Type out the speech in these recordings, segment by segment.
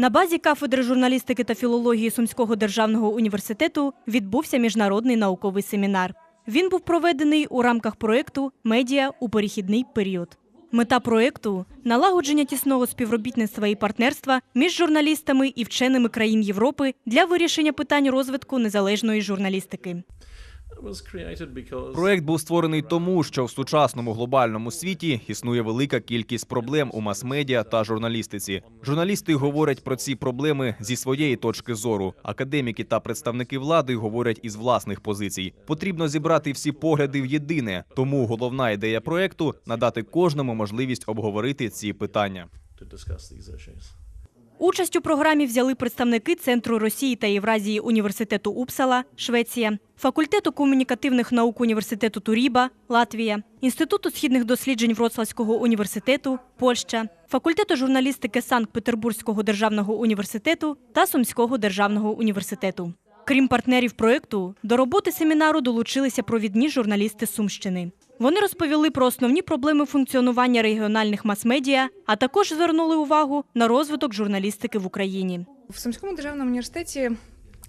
На базі кафедри журналістики та філології Сумського державного університету відбувся міжнародний науковий семінар. Він був проведений у рамках проєкту Медіа у перехідний період. Мета проєкту – налагодження тісного співробітництва і партнерства між журналістами і вченими країн Європи для вирішення питань розвитку незалежної журналістики. Проект був створений тому, що в сучасному глобальному світі існує велика кількість проблем у мас-медіа та журналістиці. Журналісти говорять про ці проблеми зі своєї точки зору. Академіки та представники влади говорять із власних позицій. Потрібно зібрати всі погляди в єдине. Тому головна ідея проекту надати кожному можливість обговорити ці питання. Участь у програмі взяли представники Центру Росії та Євразії університету Упсала, Швеція, факультету комунікативних наук університету Туріба, Латвія, Інституту східних досліджень Вроцлавського університету, Польща, факультету журналістики Санкт-Петербурзького державного університету та Сумського державного університету. Крім партнерів проєкту, до роботи семінару долучилися провідні журналісти Сумщини. Вони розповіли про основні проблеми функціонування регіональних мас-медіа, а також звернули увагу на розвиток журналістики в Україні. В Сумському державному університеті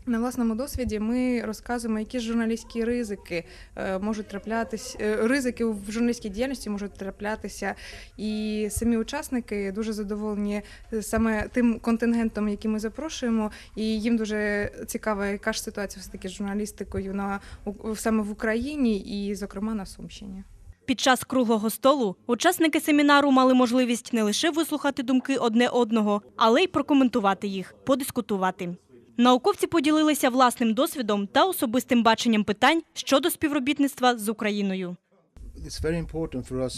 на власному досвіді ми розказуємо, які журналістські ризики е, можуть траплятися, ризики в журналістській діяльності можуть траплятися. І самі учасники дуже задоволені е, саме тим контингентом, який ми запрошуємо. І їм дуже цікава, яка ж ситуація все таки з журналістикою на саме в Україні і, зокрема, на Сумщині. Під час круглого столу учасники семінару мали можливість не лише вислухати думки одне одного, але й прокоментувати їх, подискутувати. Науковці поділилися власним досвідом та особистим баченням питань щодо співробітництва з Україною.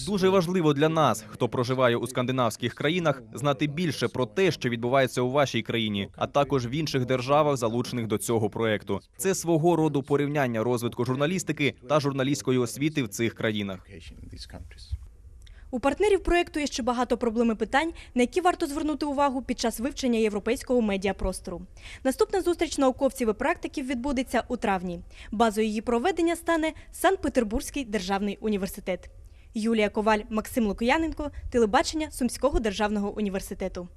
Дуже важливо для нас, хто проживає у скандинавських країнах, знати більше про те, що відбувається у вашій країні, а також в інших державах, залучених до цього проекту. Це свого роду порівняння розвитку журналістики та журналістської освіти в цих країнах. У партнерів проєкту є ще багато проблем і питань, на які варто звернути увагу під час вивчення європейського медіапростору. Наступна зустріч науковців і практиків відбудеться у травні. Базою її проведення стане Санкт-Петербурзький державний університет. Юлія Коваль, Максим Лук'яненко, телебачення Сумського державного університету.